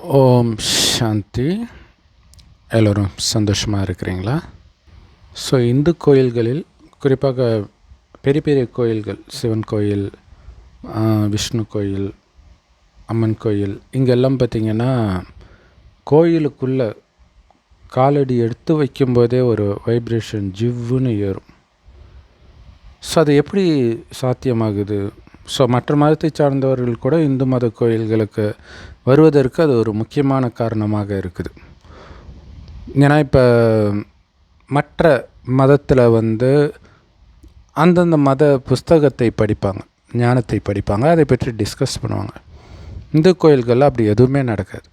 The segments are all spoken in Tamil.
ஓம் சாந்தி. எல்லோரும் சந்தோஷமாக இருக்கிறீங்களா? ஸோ இந்து கோயில்களில் குறிப்பாக பெரிய பெரிய கோயில்கள் சிவன் கோயில் விஷ்ணு கோயில் அம்மன் கோயில் இங்கெல்லாம் பார்த்திங்கன்னா கோயிலுக்குள்ளே காலடி எடுத்து வைக்கும்போதே ஒரு வைப்ரேஷன் ஜிவ்வுன்னு ஏறும். ஸோ அது எப்படி சாத்தியமாகுது? ஸோ மற்ற மதத்தை சார்ந்தவர்கள் கூட இந்து மத கோயில்களுக்கு வருவதற்கு அது ஒரு முக்கியமான காரணமாக இருக்குது. ஏன்னா இப்போ மற்ற மதத்தில் வந்து அந்தந்த மத புஸ்தகத்தை படிப்பாங்க ஞானத்தை படிப்பாங்க அதை பற்றி டிஸ்கஸ் பண்ணுவாங்க. இந்து கோயில்களில் அப்படி எதுவுமே நடக்காது.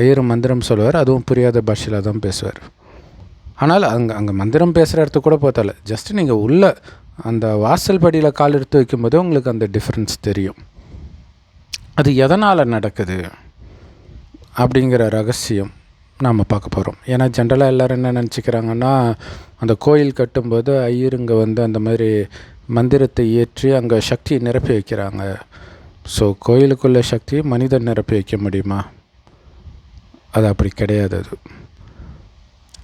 ஐயர் மந்திரம் சொல்லுவார் அதுவும் புரியாத பாஷையில் தான் பேசுவார். ஆனால் அங்கே அங்கே மந்திரம் பேசுகிற இடத்துக்கு கூட போத்தால ஜஸ்ட் நீங்கள் உள்ளே அந்த வாசல் படியில் கால் எடுத்து வைக்கும்போது உங்களுக்கு அந்த டிஃப்ரென்ஸ் தெரியும். அது எதனால் நடக்குது அப்படிங்கிற ரகசியம் நாம் பார்க்க போகிறோம் ஏன்னா ஜென்ரலாக எல்லோரும் என்ன நினச்சிக்கிறாங்கன்னா அந்த கோயில் கட்டும்போது ஐயருங்க வந்து அந்த மாதிரி மந்திரத்தை ஏற்றி அங்கே சக்தியை நிரப்பி வைக்கிறாங்க. ஸோ கோயிலுக்குள்ள சக்தியை மனிதன் நிரப்பி வைக்க முடியுமா? அது அப்படி கிடையாது அது.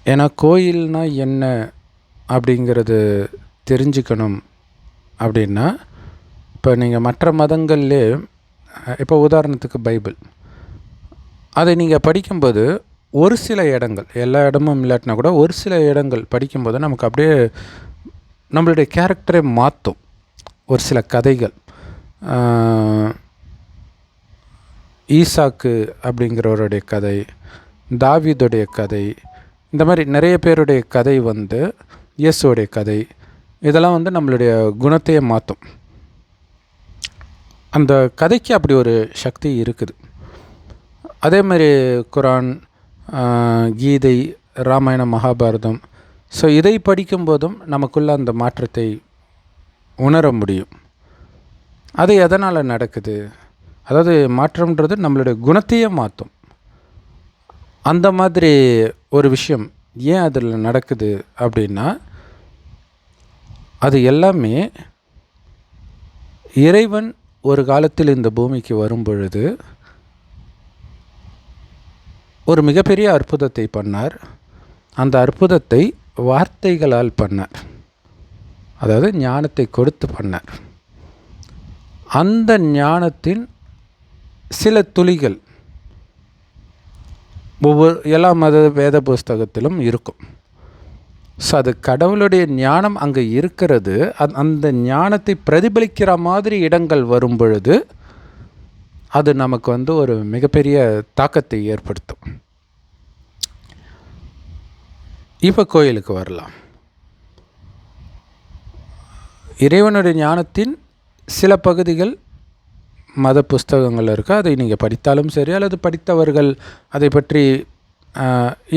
ஏன்னா கோயில்னா என்ன அப்படிங்கிறது தெரிஞ்சுக்கணும் அப்படின்னா இப்போ நீங்கள் மற்ற மதங்கள்லே இப்போ உதாரணத்துக்கு பைபிள். அதை நீங்கள் படிக்கும்போது ஒரு சில இடங்கள் எல்லா இடமும் இல்லாட்டினா கூட ஒரு சில இடங்கள் படிக்கும்போது நமக்கு அப்படியே நம்மளுடைய கேரக்டரை மாற்றும் ஒரு சில கதைகள். ஈசாக்கு அப்படிங்கிறவருடைய கதை தாவிதுடைய கதை இந்த மாதிரி நிறைய பேருடைய கதை வந்து இயேசுவோடைய கதை இதெல்லாம் வந்து நம்மளுடைய குணத்தையே மாற்றும் அந்த கதைக்கு அப்படி ஒரு சக்தி இருக்குது. அதே மாதிரி குரான் கீதை ராமாயணம் மகாபாரதம். ஸோ இதை படிக்கும்போதும் நமக்குள்ள அந்த மாற்றத்தை உணர முடியும். அது எதனால் நடக்குது? அதாவது மாற்றம்ன்றது நம்மளுடைய குணத்தையே மாற்றும் அந்த மாதிரி ஒரு விஷயம் ஏன் அதில் நடக்குது அப்படின்னா அது எல்லாமே இறைவன் ஒரு காலத்தில் இந்த பூமிக்கு வரும் பொழுது ஒரு மிகப்பெரிய அற்புதத்தை பண்ணார். அந்த அற்புதத்தை வார்த்தைகளால் பண்ணார். அதாவது ஞானத்தை கொடுத்து பண்ணார். அந்த ஞானத்தின் சில துளிகள் ஒவ்வொரு எல்லா மத வேத புஸ்தகத்திலும் இருக்கும். ஸோ அது கடவுளுடைய ஞானம் அங்கே இருக்கிறது. அந்- அந்த ஞானத்தை பிரதிபலிக்கிற மாதிரி இடங்கள் வரும் பொழுது அது நமக்கு வந்து ஒரு மிகப்பெரிய தாக்கத்தை ஏற்படுத்தும். இப்போ கோயிலுக்கு வரலாம். இறைவனுடைய ஞானத்தின் சில பகுதிகள் மத புஸ்தகங்கள் இருக்குது அதை நீங்கள் படித்தாலும் சரி அல்லது படித்தவர்கள் அதை பற்றி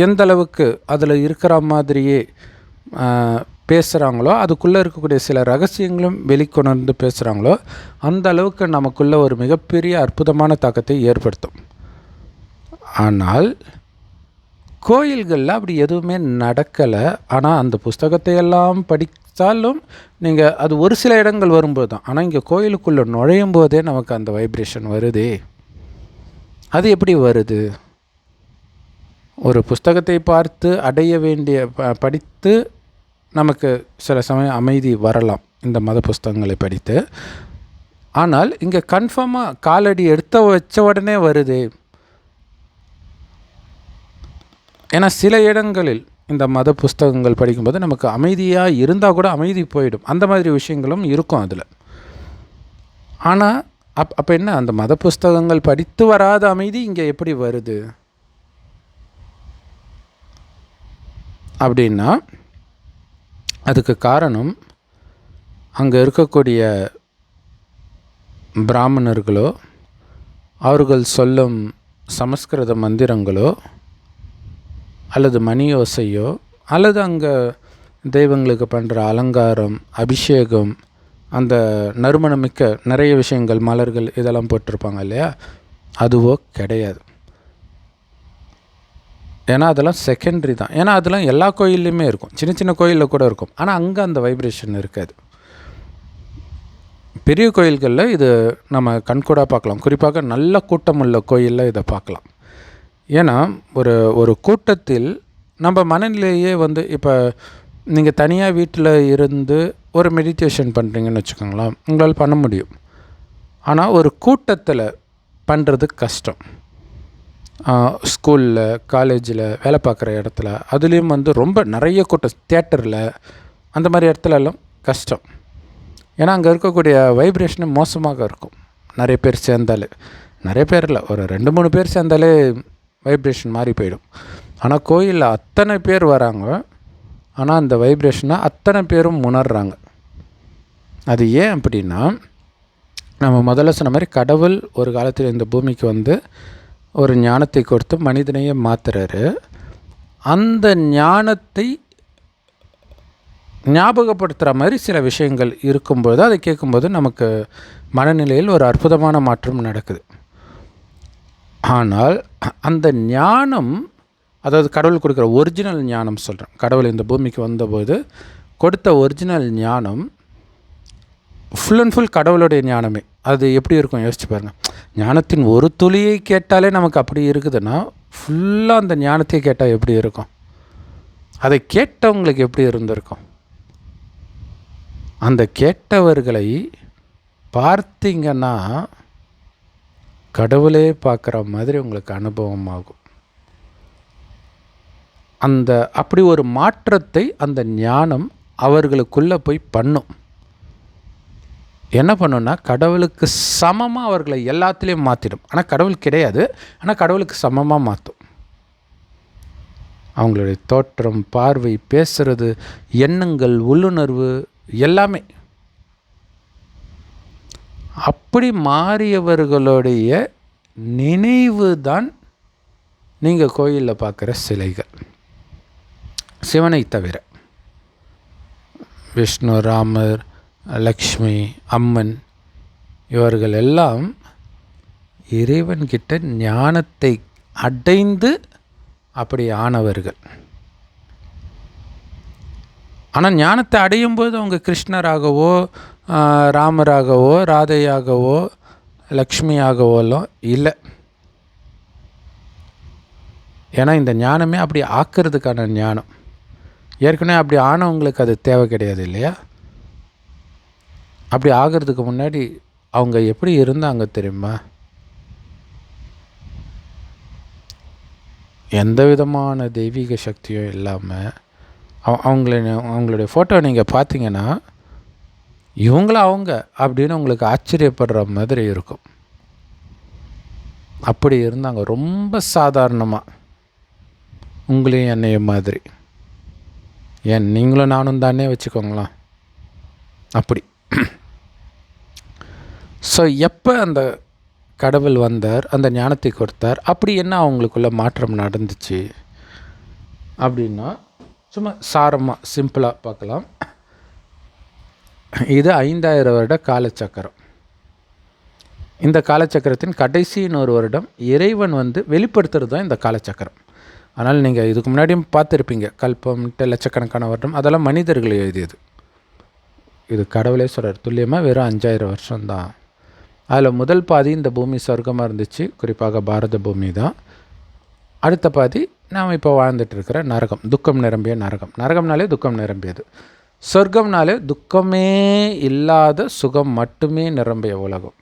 எந்த அளவுக்கு அதில் இருக்கிற மாதிரியே பேசுகிறாங்களோ அதுக்குள்ளே இருக்கக்கூடிய சில ரகசியங்களும் வெளிக்கொணர்ந்து பேசுகிறாங்களோ அந்த அளவுக்கு நமக்குள்ளே ஒரு மிகப்பெரிய அற்புதமான தாக்கத்தை ஏற்படுத்தும். ஆனால் கோயில்களில் அப்படி எதுவுமே நடக்கலை. ஆனால் அந்த புஸ்தகத்தை எல்லாம் படித்தாலும் நீங்கள் அது ஒரு சில இடங்கள் வரும்போது தான் ஆனால் இங்கே கோயிலுக்குள்ளே நுழையும் போதே நமக்கு அந்த வைப்ரேஷன் வருதே. அது எப்படி வருது? ஒரு புஸ்தகத்தை பார்த்து அடைய வேண்டிய ப படித்து நமக்கு சில சமயம் அமைதி வரலாம் இந்த மத புஸ்தகங்களை படித்து. ஆனால் இங்கே கன்ஃபார்மாக காலடி எடுத்த வச்ச உடனே வருதே. ஏன்னா சில இடங்களில் இந்த மத புஸ்தகங்கள் படிக்கும்போது நமக்கு அமைதியாக இருந்தால் கூட அமைதி போயிடும். அந்த மாதிரி விஷயங்களும் இருக்கும் அதில். ஆனால் அப் அப்போ என்ன? அந்த மத புஸ்தகங்கள் படித்து வராத அமைதி இங்கே எப்படி வருது? அப்படின்னா அதுக்கு காரணம் அங்கே இருக்கக்கூடிய பிராமணர்களோ அவர்கள் சொல்லும் சமஸ்கிருத மந்திரங்களோ அல்லது மணியோசையோ அல்லது அங்கே தெய்வங்களுக்கு பண்ணுற அலங்காரம் அபிஷேகம் அந்த நறுமணமிக்க நிறைய விஷயங்கள் மலர்கள் இதெல்லாம் போட்டிருப்பாங்க இல்லையா? அதுவோ கிடையாது. ஏன்னா அதெல்லாம் செகண்டரி தான். ஏன்னா அதெல்லாம் எல்லா கோயில்லையுமே இருக்கும். சின்ன சின்ன கோயிலில் கூட இருக்கும். ஆனால் அங்கே அந்த வைப்ரேஷன் இருக்காது. பெரிய கோயில்களில் இது நம்ம கண்கூடாக பார்க்கலாம். குறிப்பாக நல்ல கூட்டம் உள்ள கோயிலில் இதை பார்க்கலாம். ஏன்னா ஒரு ஒரு கூட்டத்தில் நம்ம மனநிலையே வந்து இப்போ நீங்கள் தனியாக வீட்டில் இருந்து ஒரு மெடிடேஷன் பண்ணுறீங்கன்னு வச்சுக்கோங்களேன். உங்களால் பண்ண முடியும். ஆனால் ஒரு கூட்டத்தில் பண்ணுறது கஷ்டம். ஸ்கூலில் காலேஜில் வேலை பார்க்குற இடத்துல அதுலேயும் வந்து ரொம்ப நிறைய கூட்டம் தேட்டரில் அந்த மாதிரி இடத்துல எல்லாம் கஷ்டம். ஏன்னா அங்கே இருக்கக்கூடிய வைப்ரேஷனு மோசமாக இருக்கும். நிறைய பேர் சேர்ந்தாலே. நிறைய பேர் இல்லை ஒரு ரெண்டு மூணு பேர் சேர்ந்தாலே வைப்ரேஷன் மாறி போயிடும். ஆனால் கோயிலில் அத்தனை பேர் வராங்க. ஆனால் அந்த வைப்ரேஷனை அத்தனை பேரும் உணர்றாங்க. அது ஏன் அப்படின்னா நம்ம முதல்ல சொன்ன மாதிரி கடவுள் ஒரு காலத்தில் இந்த பூமிக்கு வந்து ஒரு ஞானத்தை கொடுத்து மனிதனையே மாத்துறாரு. அந்த ஞானத்தை ஞாபகப்படுத்துகிற மாதிரி சில விஷயங்கள் இருக்கும்போது அதை கேட்கும்போது நமக்கு மனநிலையில் ஒரு அற்புதமான மாற்றம் நடக்குது. ஆனால் அந்த ஞானம் அதாவது கடவுள் கொடுக்குற ஒரிஜினல் ஞானம் சொல்கிறேன் கடவுள் இந்த பூமிக்கு வந்தபோது கொடுத்த ஒரிஜினல் ஞானம் ஃபுல் அண்ட் ஃபுல் கடவுளுடைய ஞானமே. அது எப்படி இருக்கும்? யோசிச்சு பாருங்கள் ஞானத்தின் ஒரு துளியை கேட்டாலே நமக்கு அப்படி இருக்குதுன்னா ஃபுல்லாக அந்த ஞானத்தை கேட்டால் எப்படி இருக்கும்? அதை கேட்டவங்களுக்கு எப்படி இருந்திருக்கும்? அந்த கேட்டவர்களை பார்த்தீங்கன்னா கடவுளே பார்க்குற மாதிரி உங்களுக்கு அனுபவம் ஆகும். அந்த அப்படி ஒரு மாற்றத்தை அந்த ஞானம் அவர்களுக்குள்ளே போய் பண்ணும். என்ன பண்ணுன்னா கடவுளுக்கு சமமாக அவர்களை எல்லாத்துலேயும் மாற்றிடும் ஆனால் கடவுள் கிடையாது. ஆனால் கடவுளுக்கு சமமாக மாற்றும் அவங்களுடைய தோற்றம் பார்வை பேசுறது எண்ணங்கள் உள்ளுணர்வு எல்லாமே. அப்படி மாறியவர்களுடைய நினைவு தான் நீங்கள் கோயிலில் பார்க்குற சிலைகள். சிவனை தவிர. விஷ்ணு ராமர் லக்ஷ்மி அம்மன் இவர்கள் எல்லாம் இறைவன்கிட்ட ஞானத்தை அடைந்து அப்படி ஆனவர்கள். ஆனால் ஞானத்தை அடையும் போது அவங்க கிருஷ்ணராகவோ ராமராகவோ ராதையாகவோ லக்ஷ்மியாகவோலாம் இல்லை. ஏன்னா இந்த ஞானமே அப்படி ஆக்கிறதுக்கான ஞானம். ஏற்கனவே அப்படி ஆனவங்களுக்கு அது தேவை கிடையாது இல்லையா? அப்படி ஆகிறதுக்கு முன்னாடி அவங்க எப்படி இருந்தாங்க தெரியுமா? எந்த விதமான தெய்வீக சக்தியும் இல்லாமல் அவங்கள அவங்களுடைய ஃபோட்டோ நீங்கள் பார்த்தீங்கன்னா இவங்கள அவங்க அப்படின்னு உங்களுக்கு ஆச்சரியப்படுற மாதிரி இருக்கும். அப்படி இருந்தாங்க. ரொம்ப சாதாரணமாக உங்களையும் என்னையும் மாதிரி. ஏன்? நீங்களும் நானும் தானே வச்சுக்கோங்களேன். அப்படி. ஸோ எப்போ அந்த கடவுள் வந்தார் அந்த ஞானத்தை கொடுத்தார் அப்படி என்ன அவங்களுக்குள்ள மாற்றம் நடந்துச்சு? அப்படின்னா சும்மா சாரமாக சிம்பிளாக பார்க்கலாம். இது ஐந்தாயிரம் வருட காலச்சக்கரம். இந்த காலச்சக்கரத்தின் கடைசின்னு ஒரு வருடம் இறைவன் வந்து வெளிப்படுத்துறது தான் இந்த காலச்சக்கரம். ஆனால் நீங்கள் இதுக்கு முன்னாடியும் பார்த்துருப்பீங்க கல்பம்ட்டு லட்சக்கணக்கான வருடம் அதெல்லாம் மனிதர்கள் எழுதியது. இது கடவுளே சொல்கிறார் துல்லியமாக வெறும் அஞ்சாயிரம் வருஷம்தான். அதில் முதல் பாதி இந்த பூமி சொர்க்கமாக இருந்துச்சு. குறிப்பாக பாரத பூமி தான். அடுத்த பாதி நாம் இப்போ வாழ்ந்துட்டுருக்கிற நரகம் துக்கம் நிரம்பிய நரகம். நரகம்னாலே துக்கம் நிரம்பியது. சொர்க்கம்னாலே துக்கமே இல்லாத சுகம் மட்டுமே நிரம்பிய உலகம்.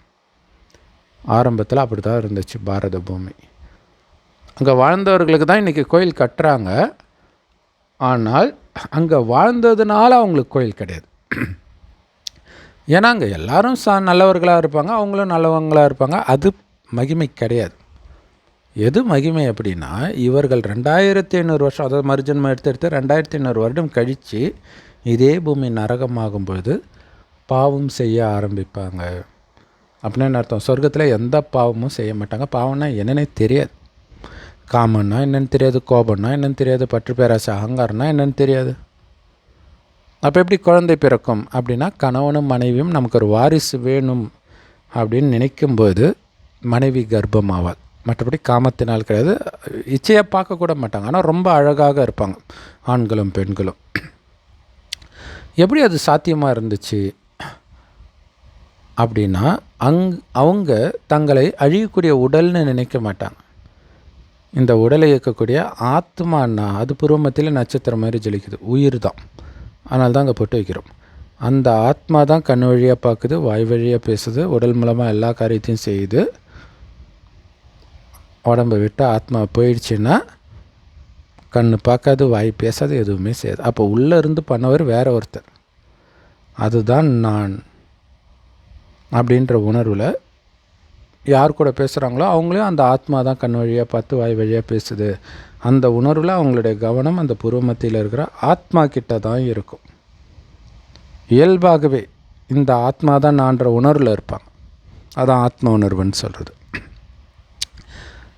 ஆரம்பத்தில் அப்படி தான் இருந்துச்சு பாரத பூமி. அங்கே வாழ்ந்தவர்களுக்கு தான் இன்றைக்கி கோயில் கட்டுறாங்க. ஆனால் அங்கே வாழ்ந்ததுனால அவங்களுக்கு கோயில் கிடையாது. ஏன்னா அங்கே எல்லோரும் சா நல்லவர்களாக இருப்பாங்க அவங்களும் நல்லவங்களாக இருப்பாங்க. அது மகிமை கிடையாது. எது மகிமை அப்படின்னா இவர்கள் ரெண்டாயிரத்தி ஐநூறு வருஷம் அதாவது மறுஜன்மம் எடுத்து எடுத்து ரெண்டாயிரத்தி ஐநூறு வருடம் கழித்து இதே பூமி நரகமாகும்போது பாவம் செய்ய ஆரம்பிப்பாங்க. அப்படின்னு அர்த்தம். சொர்க்கத்தில் எந்த பாவமும் செய்ய மாட்டாங்க. பாவம்னா என்னென்னே தெரியாது. காமன்னா என்னென்னு தெரியாது கோபம்னா என்னென்னு தெரியாது பற்று பேராசை அகங்காரம்னா என்னென்னு தெரியாது. அப்போ எப்படி குழந்தை பிறக்கும் அப்படின்னா கணவனும் மனைவியும் நமக்கு ஒரு வாரிசு வேணும் அப்படின்னு நினைக்கும்போது மனைவி கர்ப்பமாவாள். மற்றபடி காமத்தினால் கிடையாது. இச்சையாக பார்க்கக்கூட மாட்டாங்க. ஆனால் ரொம்ப அழகாக இருப்பாங்க. ஆண்களும் பெண்களும். எப்படி அது சாத்தியமாக இருந்துச்சு? அப்படின்னா அங் அவங்க தங்களை அழியக்கூடிய உடல்னு நினைக்க மாட்டாங்க. இந்த உடலை இயக்கக்கூடிய ஆத்மான்னா அது புருவமத்தில் நட்சத்திரம் மாதிரி ஜொலிக்குது. உயிர் தான் ஆனால் தான் அங்கே பொட்டு வைக்கிறோம். அந்த ஆத்மா தான் கண் வழியாக பார்க்குது வாய் வழியாக பேசுது உடல் மூலமாக எல்லா காரியத்தையும் செய்யுது. உடம்பை விட்டு ஆத்மா போயிடுச்சுன்னா கண் பார்க்காது வாய் பேசாது எதுவுமே செய்யாது. அப்போ உள்ளே இருந்து பண்ணவர் வேற ஒருத்தர். அதுதான் நான் அப்படின்ற உணர்வில் யார் கூட பேசுகிறாங்களோ அவங்களையும் அந்த ஆத்மா தான் கண் வழியாக பார்த்து வாய் வழியாக பேசுது. அந்த உணர்வில் அவங்களுடைய கவனம் அந்த பூர்வ மத்தியில் இருக்கிற ஆத்மா கிட்ட தான் இருக்கும். இயல்பாகவே இந்த ஆத்மா தான் நான்ற உணர்வில் இருப்பாங்க. அதான் ஆத்ம உணர்வுன்னு சொல்கிறது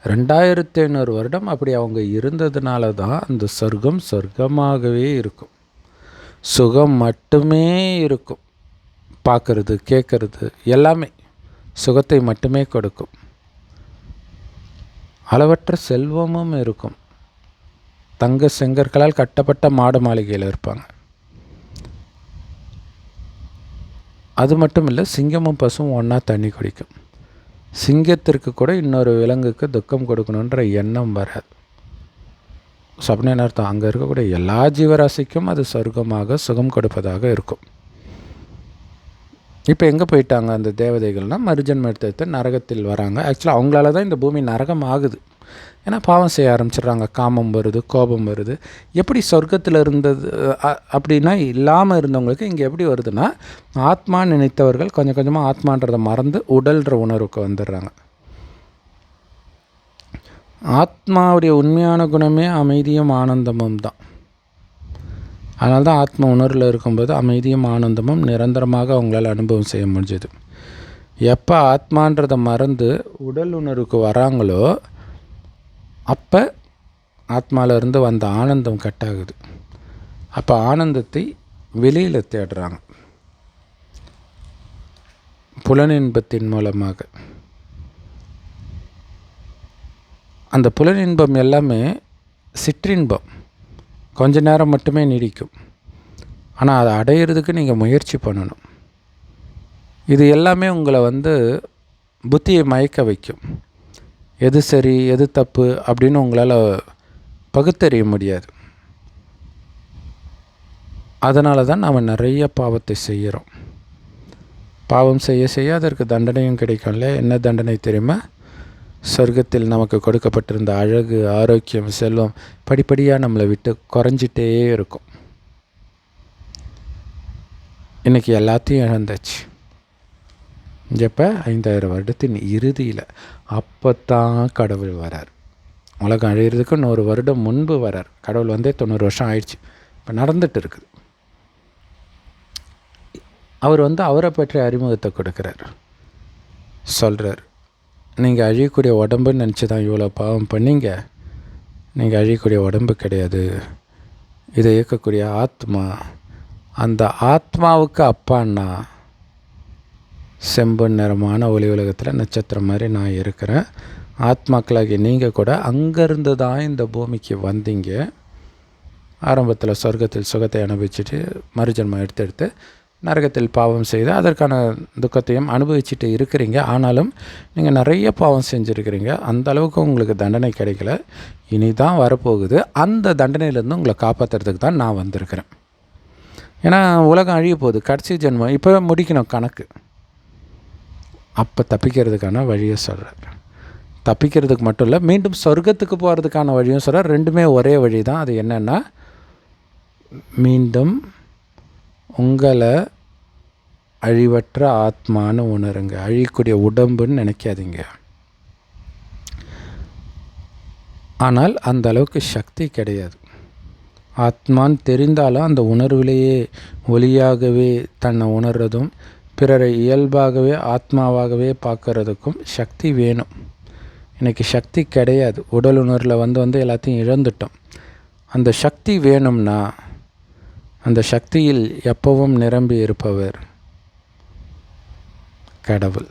ரெண்டாயிரத்தி ஐநூறு வருடம் அப்படி அவங்க இருந்ததுனால தான் அந்த சொர்க்கம் சொர்க்கமாகவே இருக்கும். சுகம் மட்டுமே இருக்கும். பார்க்குறது கேட்குறது எல்லாமே. சுகத்தை மட்டுமே கொடுக்கும். அளவற்ற செல்வமும் இருக்கும். தங்க செங்கற்களால் கட்டப்பட்ட மாட மாளிகையில் இருப்பாங்க. அது மட்டும் இல்லை சிங்கமும் பசுவும் ஒன்றா தண்ணி குடிக்கும். சிங்கத்திற்கு கூட இன்னொரு விலங்குக்கு துக்கம் கொடுக்கணுன்ற எண்ணம் வராது. ஸோ அர்த்தம் அங்கே இருக்கக்கூடிய எல்லா ஜீவராசிக்கும் அது சொர்க்கமாக சுகம் கொடுப்பதாக இருக்கும். இப்போ எங்கே போயிட்டாங்க அந்த தேவதைகள்னால் மருஜன் எடுத்து நரகத்தில் வராங்க. ஆக்சுவலாக அவங்களால தான் இந்த பூமி நரகம் ஆகுது. ஏன்னா பாவம் செய்ய ஆரம்பிச்சிடுறாங்க. காமம் வருது கோபம் வருது. எப்படி சொர்க்கத்தில் இருந்தது அப்படின்னா இல்லாமல் இருந்தவங்களுக்கு இங்கே எப்படி வருதுன்னா ஆத்மா நினைத்தவர்கள் கொஞ்சம் கொஞ்சமாக ஆத்மான்றதை மறந்து உடல்ன்ற உணர்வுக்கு வந்துடுறாங்க. ஆத்மாவுடைய உண்மையான குணமே அமைதியும் ஆனந்தமும் தான். அதனால தான் ஆத்ம உணர்வில் இருக்கும்போது அமைதியும் ஆனந்தமும் நிரந்தரமாக அவங்களால் அனுபவம் செய்ய முடிஞ்சது. எப்போ ஆத்மான்றதை மறந்து உடல் உணர்வுக்கு வராங்களோ அப்போ ஆத்மாவிலேருந்து வந்த ஆனந்தம் கட் ஆகுது அப்போ ஆனந்தத்தை வெளியில் தேடுறாங்க. புலனின்பத்தின் மூலமாக. அந்த புலனின்பம் எல்லாமே சிற்றின்பம். கொஞ்ச நேரம் மட்டுமே நீடிக்கும். ஆனால் அதை அடையிறதுக்கு நீங்கள் முயற்சி பண்ணணும். இது எல்லாமே உங்களை வந்து புத்தியை மயக்க வைக்கும். எது சரி எது தப்பு அப்படின்னு உங்களால் பகுத்தறிய முடியாது. அதனால தான் நாம் நிறைய பாவத்தை செய்கிறோம் பாவம் செய்ய செய்ய அதற்கு தண்டனையும் கிடைக்கும்ல. என்ன தண்டனை தெரியுமா? சொர்க்கத்தில் நமக்கு கொடுக்கப்பட்டிருந்த அழகு ஆரோக்கியம் செல்வம் படிப்படியாக நம்மளை விட்டு குறைஞ்சிட்டே இருக்கும். இன்றைக்கி எல்லாத்தையும் இழந்தாச்சு. எப்போ ஐந்தாயிரம் வருடத்தின் இறுதியில் அப்போ தான் கடவுள் வரார். உலகம் அழகிறதுக்கு நூறு வருடம் முன்பு வரார். கடவுள் வந்தே தொண்ணூறு வருஷம் ஆயிடுச்சு. இப்போ நடந்துட்டு இருக்குது. அவர் வந்து அவரை பற்றிய அறிமுகத்தை கொடுக்குறார். சொல்கிறார் நீங்கள் அழியக்கூடிய உடம்புன்னு நினச்சி தான் இவ்வளோ பாவம் பண்ணீங்க. நீங்கள் அழியக்கூடிய உடம்பு கிடையாது. இதை இயக்கக்கூடிய ஆத்மா அந்த ஆத்மாவுக்கு அப்பான்னா செம்பு நிறமான ஒளி உலகத்தில் நட்சத்திரம் மாதிரி நான் இருக்கிறேன். ஆத்மாக்களாகி நீங்கள் கூட அங்கேருந்து தான் இந்த பூமிக்கு வந்தீங்க. ஆரம்பத்தில் சொர்க்கத்தில் சுகத்தை அனுபவிச்சுட்டு மறுஜன்மம் எடுத்து எடுத்து நரகத்தில் பாவம் செய்து அதற்கான துக்கத்தையும் அனுபவிச்சுட்டு இருக்கிறீங்க. ஆனாலும் நீங்கள் நிறைய பாவம் செஞ்சுருக்கிறீங்க. அந்த அளவுக்கு உங்களுக்கு தண்டனை கிடைக்கல. இனி தான் வரப்போகுது. அந்த தண்டனையிலேருந்து உங்களை காப்பாற்றுறதுக்கு தான் நான் வந்திருக்கிறேன். ஏன்னா உலகம் அழிய போகுது. கடைசி ஜென்மம். இப்போ முடிக்கணும் கணக்கு. அப்போ தப்பிக்கிறதுக்கான வழியை சொல்கிறார் தப்பிக்கிறதுக்கு மட்டும் இல்லை மீண்டும் சொர்க்கத்துக்கு போகிறதுக்கான வழியும் சொல்கிறார் ரெண்டுமே ஒரே வழி தான் அது என்னென்னா மீண்டும் உங்களை அழிவற்ற ஆத்மான்னு உணருங்க அழியக்கூடிய உடம்புன்னு நினைக்காதீங்க. ஆனால் அந்த அளவுக்கு சக்தி கிடையாது. ஆத்மான்னு தெரிந்தாலும் அந்த உணர்விலேயே ஒளியாகவே தன்னை உணர்றதும் பிறரை இயல்பாகவே ஆத்மாவாகவே பார்க்கறதுக்கும் சக்தி வேணும். இன்றைக்கி சக்தி கிடையாது. உடல் உணர்வில் வந்து வந்து எல்லாத்தையும் இழந்துட்டோம். அந்த சக்தி வேணும்னா அந்த சக்தியில் எப்பவும் நிரம்பி இருப்பவர் கடவுள்.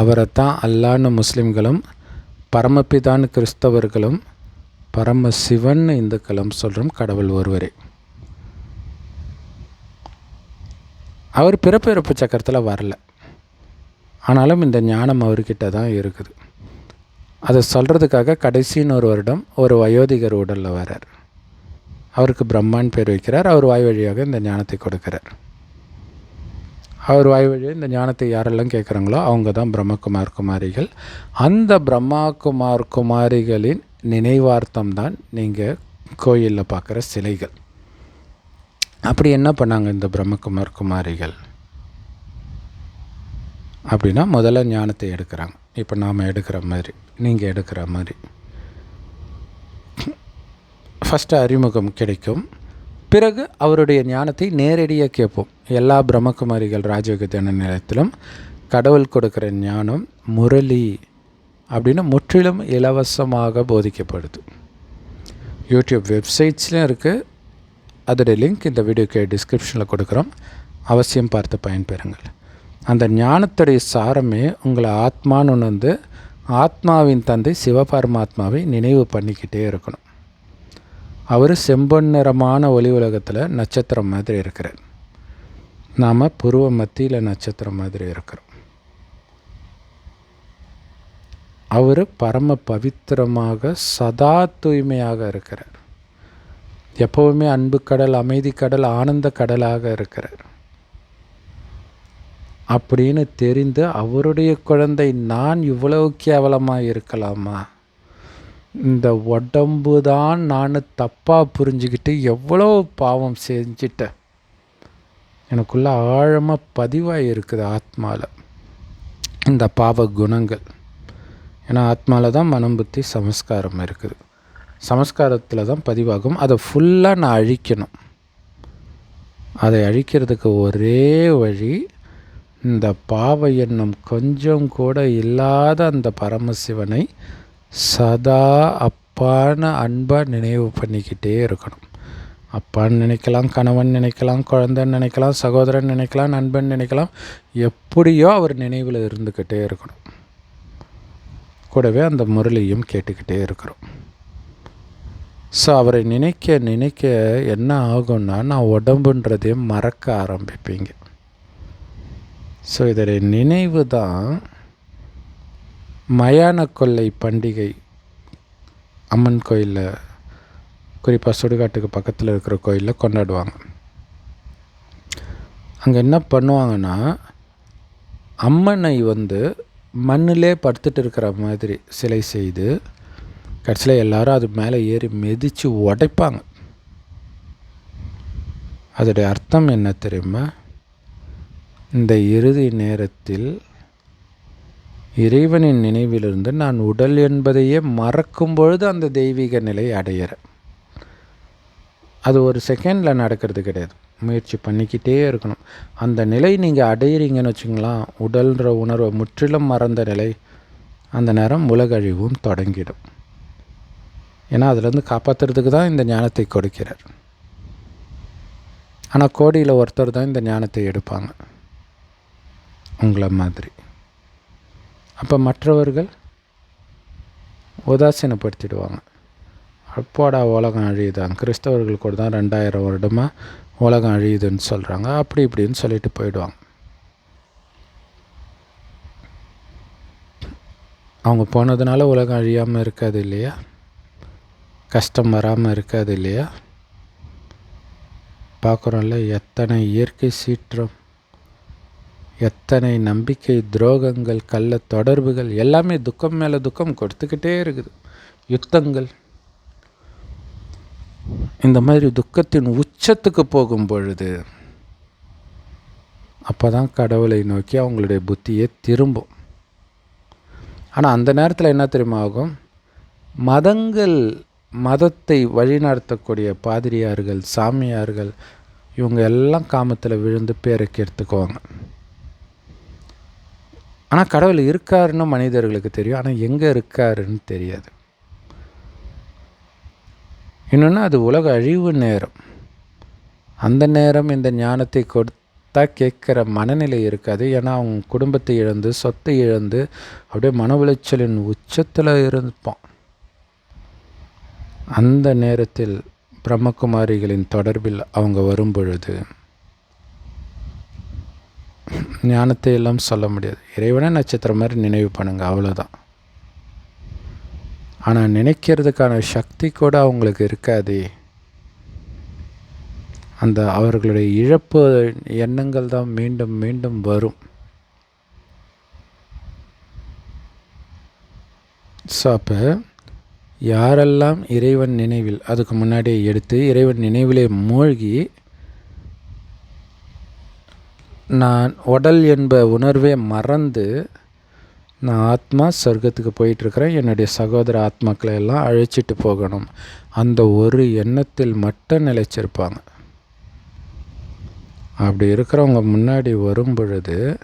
அவரைத்தான் அல்லான்னு முஸ்லிம்களும் பரமபிதான் கிறிஸ்தவர்களும் பரம சிவன் இந்துக்களும் சொல்கிறோம் கடவுள் ஒருவரே. அவர் பிறப்பு இறப்பு சக்கரத்தில் வரல. ஆனாலும் இந்த ஞானம் அவர்கிட்ட தான் இருக்குது. அதை சொல்கிறதுக்காக கடைசின்னு ஒரு வருடம் ஒரு வயோதிகர் உடலில் வரார் அவருக்கு பிரம்மான் பேர் வைக்கிறார். அவர் வாய் வழியாக இந்த ஞானத்தை கொடுக்கிறார். அவர் வாய் வழியாக இந்த ஞானத்தை யாரெல்லாம் கேட்குறாங்களோ அவங்க தான் பிரம்மகுமார் குமாரிகள். அந்த பிரம்மா குமார் குமாரிகளின் நினைவார்த்தம் தான் நீங்கள் கோயிலில் பார்க்குற சிலைகள். அப்படி என்ன பண்ணாங்க இந்த பிரம்மகுமார் குமாரிகள்? அப்படின்னா முதல்ல ஞானத்தை எடுக்கிறாங்க. இப்போ நாம் எடுக்கிற மாதிரி நீங்கள் எடுக்கிற மாதிரி. ஃபஸ்ட்டு அறிமுகம் கிடைக்கும். பிறகு அவருடைய ஞானத்தை நேரடியாக கேட்போம். எல்லா பிரம்மகுமாரிகள் ராஜயோக தின நிலையத்திலும் கடவுள் கொடுக்குற ஞானம் முரளி அப்படின்னு முற்றிலும் இலவசமாக போதிக்கப்படுது. யூடியூப் வெப்சைட்ஸ்லையும் இருக்குது அதோடைய லிங்க் இந்த வீடியோக்கு டிஸ்கிரிப்ஷனில் கொடுக்குறோம். அவசியம் பார்த்து பயன்பெறுங்கள். அந்த ஞானத்துடைய சாரமே உங்களை ஆத்மான்னு வந்து ஆத்மாவின் தந்தை சிவபரமாத்மாவை நினைவு பண்ணிக்கிட்டே இருக்கணும். அவர் செம்பன் நிறமான ஒளி உலகத்தில் நட்சத்திரம் மாதிரி இருக்கிறார். நாம் புருவ மத்தியில் நட்சத்திரம் மாதிரி இருக்கிறோம். அவர் பரம பவித்திரமாக சதா தூய்மையாக இருக்கிறார். எப்போவுமே அன்பு கடல் அமைதி கடல் ஆனந்த கடலாக இருக்கிறார். அப்படின்னு தெரிந்து அவருடைய குழந்தை நான் இவ்வளவு கேவலமாக இருக்கலாமா? இந்த உடம்பு தான் நான் தப்பாக புரிஞ்சுக்கிட்டு எவ்வளோ பாவம் செஞ்சிட்டேன் எனக்குள்ளே ஆழமாக பதிவாக இருக்குது ஆத்மாவில் இந்த பாவ குணங்கள். ஏன்னா ஆத்மாவில் தான் மனம் புத்தி சமஸ்காரம் இருக்குது. சமஸ்காரத்தில் தான் பதிவாகும். அதை ஃபுல்லாக நான் அழிக்கணும். அதை அழிக்கிறதுக்கு ஒரே வழி இந்த பாவ எண்ணம் கொஞ்சம் கூட இல்லாத அந்த பரமசிவனை சதா அப்பான்னு அன்பாக நினைவு பண்ணிக்கிட்டே இருக்கணும். அப்பான்னு நினைக்கலாம் கணவன் நினைக்கலாம் குழந்தைன்னு நினைக்கலாம் சகோதரன் நினைக்கலாம் நண்பன் நினைக்கலாம் எப்படியோ அவர் நினைவில் இருந்துக்கிட்டே இருக்கணும். கூடவே அந்த முரளியும் கேட்டுக்கிட்டே இருக்கிறோம். ஸோ அவரை நினைக்க நினைக்க என்ன ஆகும்னா நான் உடம்புன்றதையும் மறக்க ஆரம்பிப்பீங்க. ஸோ இதோடைய நினைவு தான் மயான கொள்ளை பண்டிகை அம்மன் கோயிலில் குறிப்பாக சுடுகாட்டுக்கு பக்கத்தில் இருக்கிற கோயிலில் கொண்டாடுவாங்க. அங்கே என்ன பண்ணுவாங்கன்னா அம்மனை வந்து மண்ணிலே படுத்துட்டு இருக்கிற மாதிரி சிலை செய்து கடைசியில் எல்லாரும் அது மேலே ஏறி மிதித்து உடைப்பாங்க. அதோடைய அர்த்தம் என்ன தெரியுமா? இந்த இறுதி நேரத்தில் இறைவனின் நினைவிலிருந்து நான் உடல் என்பதையே மறக்கும் பொழுது அந்த தெய்வீக நிலை அடையிறேன். அது ஒரு செகண்டில் நடக்கிறது கிடையாது. முயற்சி பண்ணிக்கிட்டே இருக்கணும். அந்த நிலை நீங்கள் அடையிறீங்கன்னு வச்சுங்களேன் உடல்ன்ற உணர்வை முற்றிலும் மறந்த நிலை அந்த நேரம் உலகழிவும் தொடங்கிடும். ஏன்னா அதுலேருந்து காப்பாற்றுறதுக்கு தான் இந்த ஞானத்தை கொடுக்கிறார். ஆனால் கோடியில் ஒருத்தர் தான் இந்த ஞானத்தை எடுப்பாங்க. உங்களை மாதிரி. அப்போ மற்றவர்கள் உதாசீனப்படுத்திடுவாங்க. அப்போடா உலகம் அழியுதான் கிறிஸ்தவர்கள் கூட தான் ரெண்டாயிரம் வருடமாக உலகம் அழியுதுன்னு சொல்கிறாங்க அப்படி இப்படின்னு சொல்லிட்டு போயிடுவாங்க. அவங்க போனதுனால உலகம் அழியாமல் இருக்காது இல்லையா? கஷ்டம் வராமல் இருக்காது இல்லையா? பார்க்குறோம்ல எத்தனை இயற்கை சீற்றம். எத்தனை நம்பிக்கை துரோகங்கள் கள்ள தொடர்புகள் எல்லாமே துக்கம் மேலே துக்கம் கொடுத்துக்கிட்டே இருக்குது. யுத்தங்கள். இந்த மாதிரி துக்கத்தின் உச்சத்துக்கு போகும் பொழுது அப்போ தான் கடவுளை நோக்கி அவங்களுடைய புத்தியை திரும்பும். ஆனால் அந்த நேரத்தில் என்ன தெரியுமா ஆகும்? மதங்கள் மதத்தை வழிநடத்தக்கூடிய பாதிரியார்கள் சாமியார்கள் இவங்க எல்லாம் காமத்தில் விழுந்து பேரை கெடுத்துக்குவாங்க. ஆனால் கடவுள் இருக்காருன்னு மனிதர்களுக்கு தெரியும். ஆனால் எங்கே இருக்காருன்னு தெரியாது. இன்னொன்று அது உலக அழிவு நேரம். அந்த நேரம் இந்த ஞானத்தை கொடுத்தா கேட்குற மனநிலை இருக்காது. ஏன்னா அவங்க குடும்பத்தை இழந்து சொத்தை இழந்து அப்படியே மன உளைச்சலின் உச்சத்தில் இருப்பான். அந்த நேரத்தில் பிரம்மகுமாரிகளின் தொடர்பில் அவங்க வரும் பொழுது ஞானத்தை எல்லாம் சொல்ல முடியாது. இறைவனை நட்சத்திரம் மாதிரி நினைவு பண்ணுங்கள் அவ்வளோதான் ஆனால் நினைக்கிறதுக்கான சக்தி கூட அவங்களுக்கு இருக்காதே. அந்த அவர்களுடைய இழப்பு எண்ணங்கள் தான் மீண்டும் மீண்டும் வரும். ஸோ அப்போ யாரெல்லாம் இறைவன் நினைவில் அதுக்கு முன்னாடியே எடுத்து இறைவன் நினைவிலே மூழ்கி நான் உடல் என்ப உணர்வே மறந்து நான் ஆத்மா சொர்க்கத்துக்கு போயிட்டுருக்கிறேன். என்னுடைய சகோதர ஆத்மாக்களை எல்லாம் அழைச்சிட்டு போகணும். அந்த ஒரு எண்ணத்தில் மட்டும் நிலைச்சிருப்பாங்க. அப்படி இருக்கிறவங்க முன்னாடி வரும் பொழுது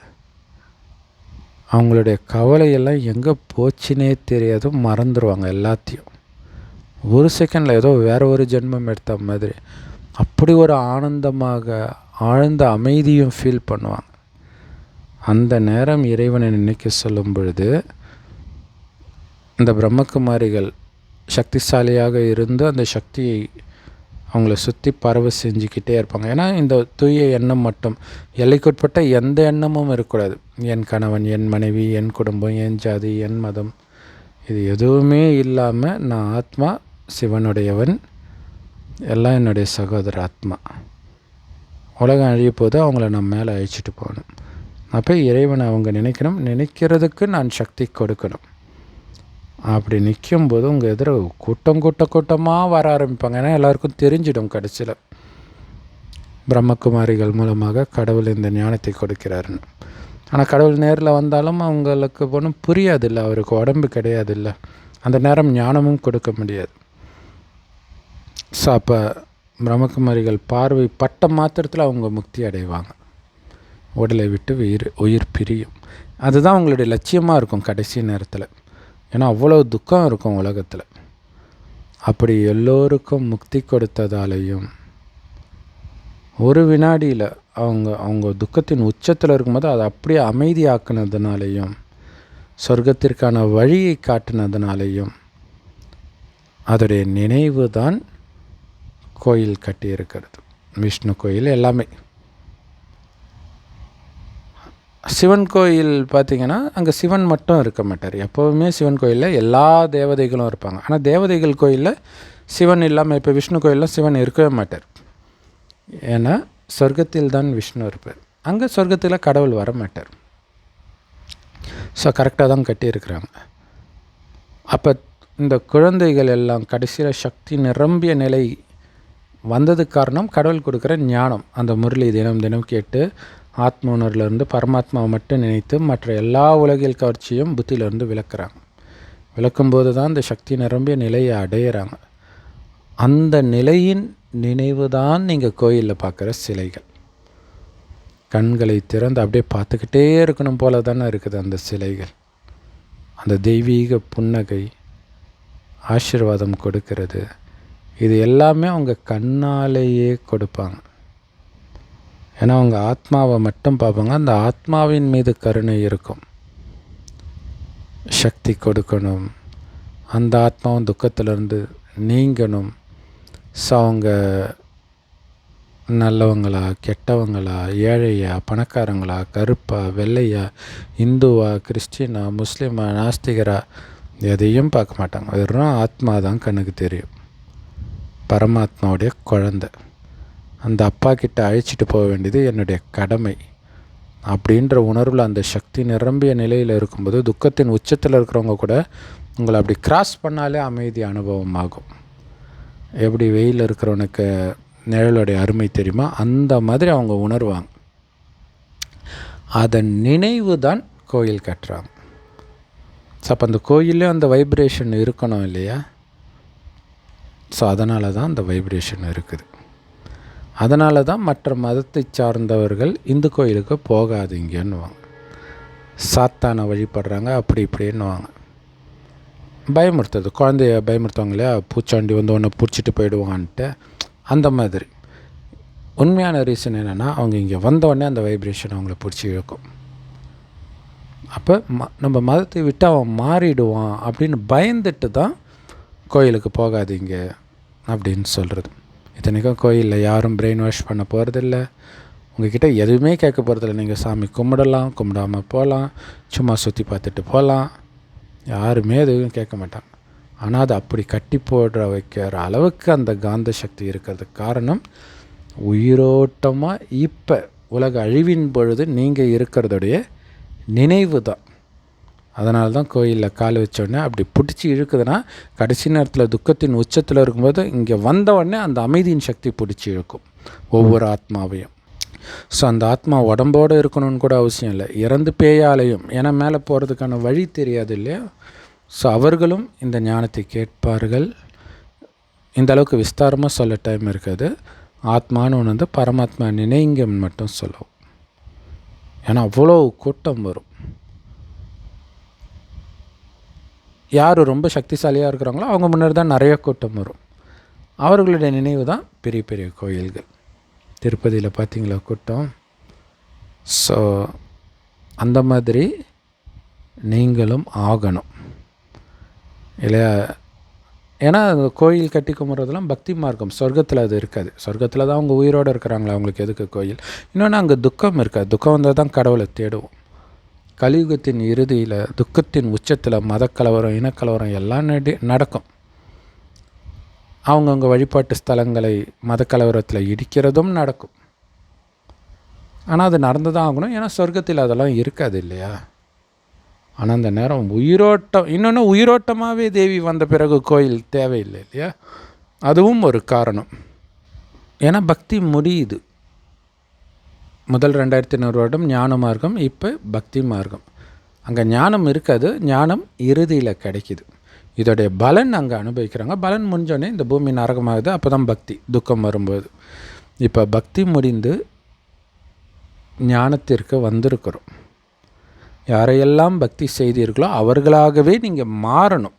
அவங்களுடைய கவலையெல்லாம் எங்கே போச்சுனே தெரியாது. மறந்துடுவாங்க எல்லாத்தையும். ஒரு செகண்டில் ஏதோ வேறு ஒரு ஜென்மம் எடுத்த மாதிரி. அப்படி ஒரு ஆனந்தமாக ஆழ்ந்த அமைதியும் ஃபீல் பண்ணுவாங்க. அந்த நேரம் இறைவனை நினைக்க சொல்லும் பொழுது இந்த பிரம்மகுமாரிகள் சக்திசாலியாக இருந்து அந்த சக்தியை அவங்கள சுற்றி பரவ செஞ்சுக்கிட்டே இருப்பாங்க. ஏன்னா இந்த தூய எண்ணம் மட்டும் எல்லைக்குட்பட்ட எந்த எண்ணமும் இருக்கக்கூடாது. என் கணவன் என் மனைவி என் குடும்பம் என் ஜாதி என் மதம் இது எதுவுமே இல்லாமல் நான் ஆத்மா சிவனுடையவன் எல்லாம் என்னுடைய சகோதர ஆத்மா. உலகம் அழிய போது அவங்கள நான் மேலே அழிச்சிட்டு போகணும். அப்போ இறைவனை அவங்க நினைக்கணும். நினைக்கிறதுக்கு நான் சக்தி கொடுக்கணும். அப்படி நிற்கும் போது உங்கள் எதிர கூட்டம் கூட்ட கூட்டமாக வர ஆரம்பிப்பாங்க. ஏன்னா எல்லாருக்கும் தெரிஞ்சிடும் கடைசியில். பிரம்மகுமாரிகள் மூலமாக கடவுள் இந்த ஞானத்தை கொடுக்கிறாருன்னு. ஆனால் கடவுள் நேரில் வந்தாலும் அவங்களுக்கு ஒன்றும் புரியாதில்ல. அவருக்கு உடம்பு கிடையாதுல்ல. அந்த நேரம் ஞானமும் கொடுக்க முடியாது. ஸோ அப்போ பிரம்மகுமாரிகள் பார்வை பட்ட மாத்திரத்தில் அவங்க முக்தி அடைவாங்க. உடலை விட்டு உயிர் உயிர் பிரியும். அதுதான் அவங்களுடைய லட்சியமாக இருக்கும் கடைசி நேரத்தில். ஏன்னா அவ்வளோ துக்கம் இருக்கும் உலகத்தில். அப்படி எல்லோருக்கும் முக்தி கொடுத்ததாலையும் ஒரு வினாடியில் அவங்க அவங்க துக்கத்தின் உச்சத்தில் இருக்கும்போது அதை அப்படியே அமைதியாக்குனதுனாலையும் சொர்க்கத்திற்கான வழியை காட்டினதுனாலையும் அதோடைய நினைவு தான் கோயில் கட்டியிருக்கிறது. விஷ்ணு கோயில் எல்லாமே. சிவன் கோயில் பார்த்திங்கன்னா அங்கே சிவன் மட்டும் இருக்க மாட்டார். எப்போவுமே சிவன் கோயிலில் எல்லா தேவதைகளும் இருப்பாங்க. ஆனால் தேவதைகள் கோயிலில் சிவன் இல்லாமல் இப்போ விஷ்ணு கோயிலில் சிவன் இருக்கவே மாட்டார். ஏன்னா சொர்க்கத்தில் தான் விஷ்ணு இருப்பார். அங்கே சொர்க்கத்தில் கடவுள் வர மாட்டார். ஸோ கரெக்டாக தான் கட்டியிருக்கிறாங்க. அப்போ இந்த குழந்தைகள் எல்லாம் கடைசியில் சக்தி நிரம்பிய நிலை வந்ததுக்கு காரணம் கடவுள் கொடுக்குற ஞானம். அந்த முரளி தினம் தினம் கேட்டு ஆத்ம உணர்விலிருந்து பரமாத்மாவை மட்டும் நினைத்து மற்ற எல்லா உலகில் கவர்ச்சியும் புத்தியிலிருந்து விளக்குறாங்க. விளக்கும்போது தான் இந்த சக்தி நிரம்பிய நிலையை அடையிறாங்க. அந்த நிலையின் நினைவு தான் நீங்கள் கோயிலில் பார்க்குற சிலைகள். கண்களை திறந்து அப்படியே பார்த்துக்கிட்டே இருக்கணும் போல தானே இருக்குது அந்த சிலைகள். அந்த தெய்வீக புன்னகை ஆசீர்வாதம் கொடுக்கிறது. இது எல்லாமே அவங்க கண்ணாலேயே கொடுப்பாங்க. ஏன்னா அவங்க ஆத்மாவை மட்டும் பார்ப்பாங்க. அந்த ஆத்மாவின் மீது கருணை இருக்கும். சக்தி கொடுக்கணும். அந்த ஆத்மாவும் துக்கத்திலிருந்து நீங்கணும். ஸோ அவங்க நல்லவங்களா கெட்டவங்களா ஏழையா பணக்காரங்களா கருப்பா வெள்ளையா இந்துவா கிறிஸ்டினா முஸ்லீமா நாஸ்திகரா எதையும் பார்க்க மாட்டாங்க. வெறும் ஆத்மா தான் கண்ணுக்கு தெரியும். பரமாத்மாவுடைய குழந்தை. அந்த அப்பா கிட்ட அழைச்சிட்டு போக வேண்டியது என்னுடைய கடமை. அப்படின்ற உணர்வில் அந்த சக்தி நிரம்பிய நிலையில் இருக்கும்போது துக்கத்தின் உச்சத்தில் இருக்கிறவங்க கூட உங்களை அப்படி கிராஸ் பண்ணாலே அமைதி அனுபவம் ஆகும். எப்படி வெயில் இருக்கிறவனுக்கு நிழலுடைய அருமை தெரியுமா? அந்த மாதிரி அவங்க உணர்வாங்க. அதன் நினைவு தான் கோயில் கட்டுறாங்க. ஸோ அப்போ அந்த கோயிலே அந்த வைப்ரேஷன் இருக்கணும் இல்லையா? ஸோ அதனால தான் அந்த வைப்ரேஷன் இருக்குது. அதனால தான் மற்ற மதத்தை சார்ந்தவர்கள் இந்து கோயிலுக்கு போகாதீங்கன்னுவாங்க. சாத்தானை வழிபடுறாங்க அப்படி இப்படின்னுவாங்க. பயமுறுத்துறது. குழந்தைய பயமுறுத்துவாங்க இல்லையா பூச்சாண்டி வந்து ஒன்று பிடிச்சிட்டு போயிடுவான்ட்டு. அந்த மாதிரி. உண்மையான ரீசன் என்னென்னா அவங்க இங்கே வந்தோடனே அந்த வைப்ரேஷன் அவங்கள பிடிச்சி இழுக்கும். அப்போ ம நம்ம மதத்தை விட்டு அவன் மாறிடுவான் அப்படின்னு பயந்துட்டு தான் கோயிலுக்கு போகாதீங்க அப்படின்னு சொல்கிறது இத்தனைக்கும் கோயிலில் யாரும் பிரெயின் வாஷ் பண்ண போகிறதில்ல உங்ககிட்ட எதுவுமே கேட்க போகிறதில்ல நீங்கள் சாமி கும்பிடலாம் கும்பிடாமல் போகலாம் சும்மா சுற்றி பார்த்துட்டு போகலாம் யாருமே எதுவும் கேட்க மாட்டாங்க. ஆனால் அது அப்படி கட்டி போடுற வைக்கிற அளவுக்கு அந்த காந்த சக்தி இருக்கிறதுக்கு காரணம் உயிரோட்டமாக இப்போ உலக அழிவின் பொழுது நீங்கள் இருக்கிறதுடைய நினைவு தான் அதனால தான் கோயிலில் கால் வச்சோடனே அப்படி பிடிச்சி இழுக்குதுன்னா கடைசி நேரத்தில் துக்கத்தின் உச்சத்தில் இருக்கும்போது இங்கே வந்தவுடனே அந்த அமைதியின் சக்தி பிடிச்சி இழுக்கும் ஒவ்வொரு ஆத்மாவையும். ஸோ அந்த ஆத்மா உடம்போடு இருக்கணும்னு கூட அவசியம் இல்லை. இறந்து பேயாலையும் ஏன்னா மேலே போகிறதுக்கான வழி தெரியாது இல்லையா? ஸோ அவர்களும் இந்த ஞானத்தை கேட்பார்கள். இந்த அளவுக்கு விஸ்தாரமாக சொல்ல டைம் இருக்காது. ஆத்மான்னு ஒன்று வந்து பரமாத்மா நினைங்கன்னு மட்டும் சொல்லுவோம். ஏன்னா அவ்வளோ கூட்டம் வரும். யார் ரொம்ப சக்திசாலியாக இருக்கிறாங்களோ அவங்க முன்னாடி தான் நிறைய கூட்டம் வரும். அவர்களுடைய நினைவு தான் பெரிய பெரிய கோயில்கள். திருப்பதியில் பார்த்தீங்களா கூட்டம்? ஸோ அந்த மாதிரி நீங்களும் ஆகணும். இல்லையா? ஏன்னா கோயில் கட்டி கும்பிட்றதுலாம் பக்தி மார்க்கம். சொர்க்கத்தில் அது இருக்காது. சொர்க்கத்தில் தான் அவங்க உயிரோடு இருக்கிறாங்களா? அவங்களுக்கு எதுக்கு கோயில்? இன்னொன்று அங்கே துக்கம் இருக்காது துக்கம் வந்தால் தான் கடவுளை தேடுவோம். கலியுகத்தின் இறுதியில் துக்கத்தின் உச்சத்தில் மதக்கலவரம் இனக்கலவரம் எல்லாம் நடி நடக்கும். அவங்கவுங்க வழிபாட்டு ஸ்தலங்களை மதக்கலவரத்தில் இடிக்கிறதும் நடக்கும். ஆனால் அது நடந்து தான் ஆகணும். ஏன்னா சொர்க்கத்தில் அதெல்லாம் இருக்காது இல்லையா? ஆனால் அந்த நேரம் உயிரோட்டம் இன்னொன்று உயிரோட்டமாகவே தேவி வந்த பிறகு கோயில் தேவையில்லை இல்லையா? அதுவும் ஒரு காரணம். ஏன்னா பக்தி முடியுது. முதல் ரெண்டாயிரத்தி ஐநூறு வருடம் ஞான மார்க்கம் இப்போ பக்தி மார்க்கம். அங்கே ஞானம் இருக்காது ஞானம் இறுதியில் கிடைக்கிது. இதோடைய பலன் அங்கே அனுபவிக்கிறாங்க. பலன் முடிஞ்சோடனே இந்த பூமி நரகமாகுது அப்போ தான் பக்தி துக்கம் வரும்போது. இப்போ பக்தி முடிந்து ஞானத்திற்கு வந்திருக்கிறோம். யாரையெல்லாம் பக்தி செய்தீர்களோ அவர்களாகவே நீங்கள் மாறணும்.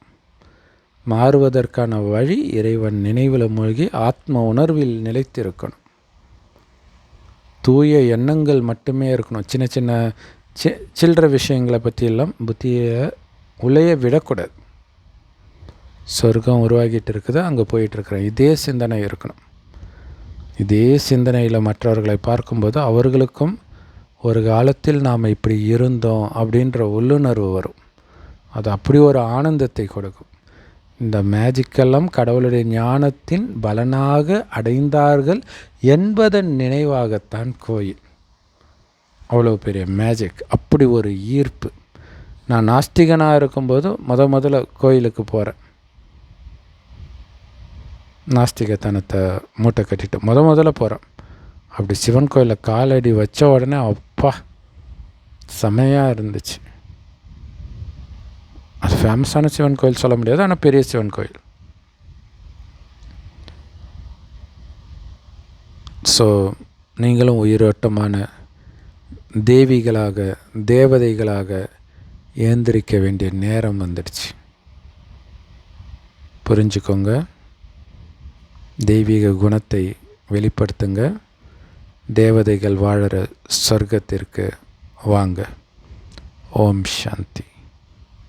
மாறுவதற்கான வழி இறைவன் நினைவில் மூழ்கி ஆத்ம உணர்வில் நிலைத்திருக்கணும். தூய எண்ணங்கள் மட்டுமே இருக்கணும். சின்ன சின்ன சி சில்லற விஷயங்களை பற்றியெல்லாம் புத்தியை உலைய விடக்கூடாது. சொர்க்கம் உருவாகிட்டு இருக்குது அங்கே போயிட்டுருக்குறேன். இதே சிந்தனை இருக்கணும். இதே சிந்தனையில் மற்றவர்களை பார்க்கும்போது அவர்களுக்கும் ஒரு காலத்தில் நாம் இப்படி இருந்தோம் அப்படின்ற உள்ளுணர்வு வரும். அது அப்படி ஒரு ஆனந்தத்தை கொடுக்கும். இந்த மேஜிக்கெல்லாம் கடவுளுடைய ஞானத்தின் பலனாக அடைந்தார்கள் என்பதன் நினைவாகத்தான் கோயில். அவ்வளோ பெரிய மேஜிக் அப்படி ஒரு ஈர்ப்பு. நான் நாஸ்திகனாக இருக்கும்போது முத முதல்ல கோயிலுக்கு போகிறேன் நாஸ்திகத்தனத்தை மூட்டை கட்டிட்டு முத முதல்ல போகிறேன் அப்படி சிவன் கோயிலில் காலடி வச்ச உடனே அப்பா செமையாக இருந்துச்சு. அது ஃபேமஸான சிவன் கோயில் சொல்ல முடியாது ஆனால் பெரிய சிவன் கோயில். ஸோ நீங்களும் உயிரோட்டமான தேவிகளாக தேவதைகளாக ஏந்திரிக்க வேண்டிய நேரம் வந்துடுச்சு. புரிஞ்சுக்கோங்க. தெய்வீக குணத்தை வெளிப்படுத்துங்க. தேவதைகள் வாழற சொர்க்கத்திற்கு வாங்க. ஓம் சாந்தி.